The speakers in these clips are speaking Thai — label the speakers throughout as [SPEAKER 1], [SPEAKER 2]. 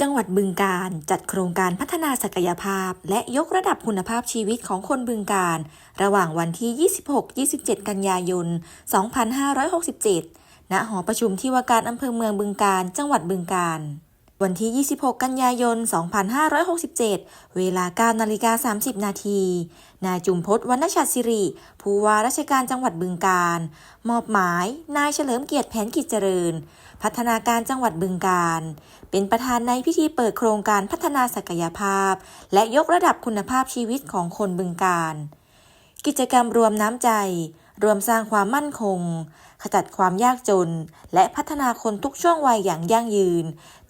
[SPEAKER 1] จังหวัดบึงการจัดโครงการพัฒนาศักยภาพ และยกระดับคุณภาพชีวิตของคนบึงการ ระหว่างวันที่ 26-27 กันยายน 2567 ณ หอประชุมที่ว่าการอำเภอเมืองบึงการ จังหวัดบึงการ วันที่ 26 กันยายน 2567 เวลา9นาฬิกา 30 นาที นายจุมพศวรรณชัดสิริ ผู้ว่าราชการจังหวัดบึงการ มอบหมาย นายเฉลิมเกียรติแผนกิจเจริญ พัฒนาการจังหวัดบึงการ เป็นประธานในพิธีเปิดโครงการพัฒนาศักยภาพ และยกระดับคุณภาพชีวิตของคนบึงการ กิจกรรมรวมน้ำใจ รวมสร้างความมั่นคง ขจัดความยากจน และพัฒนาคนทุกช่วงวัยอย่างยั่งยืน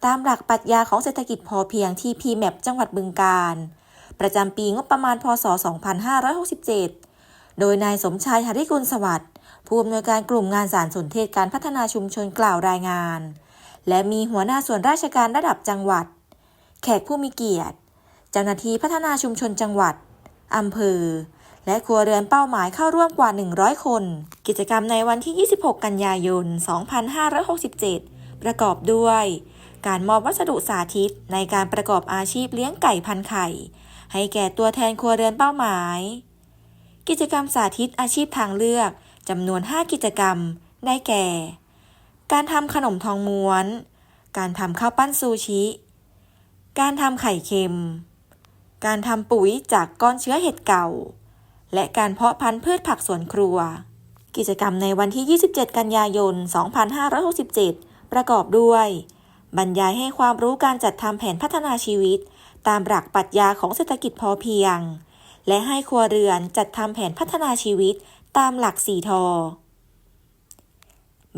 [SPEAKER 1] ตามหลักปรัชญาของเศรษฐกิจพอเพียงที่ PMAP จังหวัดบึงการประจำปีงบประมาณพศ 2567 โดยนายสมชายหริกุลสวัสดิ์ผู้อำนวยการกลุ่มงานสารสนเทศการพัฒนาชุมชนกล่าวรายงาน และมีหัวหน้าส่วนราชการระดับจังหวัด แขกผู้มีเกียรติ เจ้าหน้าที่พัฒนาชุมชนจังหวัดอำเภอ และครัวเรือนเป้าหมายเข้าร่วมกว่า 100 คน กิจกรรมในวันที่ 26 กันยายน 2567 ประกอบด้วย การมอบวัสดุสาธิตในการประกอบอาชีพเลี้ยงไก่พันไข่ ให้แก่ตัวแทนครัวเรือนเป้าหมาย กิจกรรมสาธิตอาชีพทางเลือกจำนวน 5 กิจกรรม ได้แก่ การทำขนมทองม้วน การทำข้าวปั้นซูชิ การทำไข่เค็ม การทำปุ๋ยจากก้อนเชื้อเห็ดเก่า และการเพาะพันธุ์พืชผักสวนครัว กิจกรรมในวันที่ 27 กันยายน 2567 ประกอบด้วย บรรยายให้ความรู้การจัดทำแผนพัฒนาชีวิต ตามหลักปรัชญาของเศรษฐกิจพอเพียง และให้ครัวเรือนจัดทำแผนพัฒนาชีวิตตามหลักสี่ทอ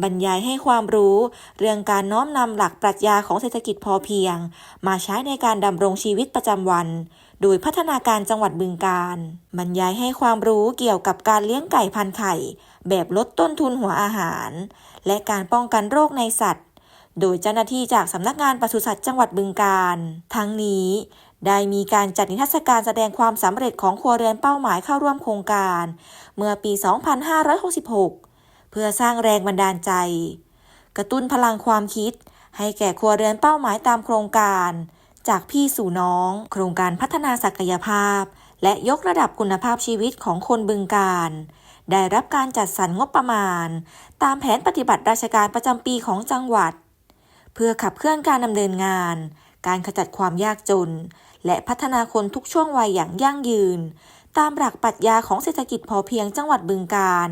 [SPEAKER 1] บรรยายให้ความรู้เรื่องการน้อมนำหลักปรัชญาของเศรษฐกิจพอเพียง มาใช้ในการดำรงชีวิตประจำวัน โดยพัฒนาการจังหวัดบึงการบรรยายให้ความรู้เกี่ยวกับการเลี้ยงไก่พันไข่ แบบลดต้นทุนหัวอาหาร และการป้องกันโรคในสัตว์ โดยเจ้าหน้าที่จากสำนักงานปศุสัตว์จังหวัดบึงการ ทั้งนี้ได้มีการจัดนิทรรศการแสดงความสำเร็จของครัวเรือนเป้าหมายเข้าร่วมโครงการ เมื่อปี 2566 เพื่อสร้างแรงบันดาลใจ กระตุ้นพลังความคิด ให้แก่ครัวเรือนเป้าหมายตามโครงการ จากพี่สู่น้อง โครงการพัฒนาศักยภาพ และยกระดับคุณภาพชีวิตของคนบึงการ ได้รับการจัดสรรงบประมาณ ตามแผนปฏิบัติราชการประจำปีของจังหวัด เพื่อขับเคลื่อนการดำเนินงาน การขจัดความยากจน และพัฒนาคนทุกช่วงวัยอย่างยั่งยืน ตามหลักปรัชญาของเศรษฐกิจพอเพียงจังหวัดบึงการ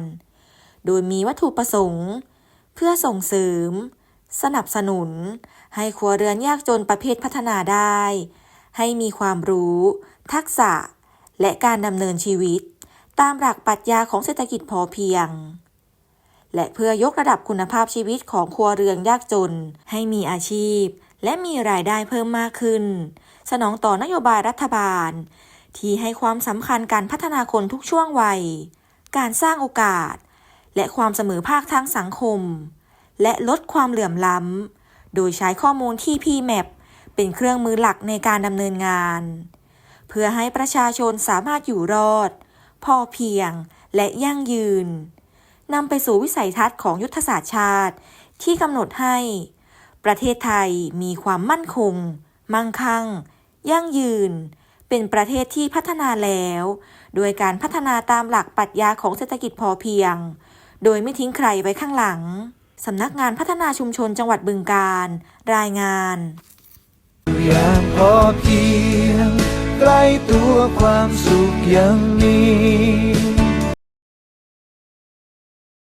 [SPEAKER 1] โดยมีวัตถุประสงค์ เพื่อส่งเสริม สนับสนุน ให้ครัวเรือนยากจนประเภทพัฒนาได้ ให้มีความรู้ ทักษะ และการดำเนินชีวิต ตามหลักปรัชญาของเศรษฐกิจพอเพียง และเพื่อยกระดับคุณภาพชีวิตของครัวเรือนยากจน ให้มีอาชีพ และมีรายได้เพิ่มมากขึ้น สนองต่อนโยบายรัฐบาล ที่ให้ความสำคัญการพัฒนาคนทุกช่วงวัย การสร้างโอกาส และความเสมอภาคทางสังคม และลดความเหลื่อมล้ำ โดยใช้ข้อมูลที่ PMAP เป็นเครื่องมือหลักในการดำเนินงาน เพื่อให้ประชาชนสามารถอยู่รอด พอเพียงและยั่งยืนนำไปสู่วิสัยทัศน์ของยุทธศาสตร์ชาติ ที่กำหนดให้ ประเทศไทยมีความมั่นคง มั่งคั่ง ยั่งยืน เป็นประเทศที่พัฒนาแล้ว โดยการพัฒนาตามหลักปรัชญาของเศรษฐกิจพอเพียง โดยไม่ทิ้งใครไว้ข้างหลัง สำนักงานพัฒนาชุมชนจังหวัดบึงการ รายงาน
[SPEAKER 2] อย่างพอเพียงใกล้ตัวความสุขยังมี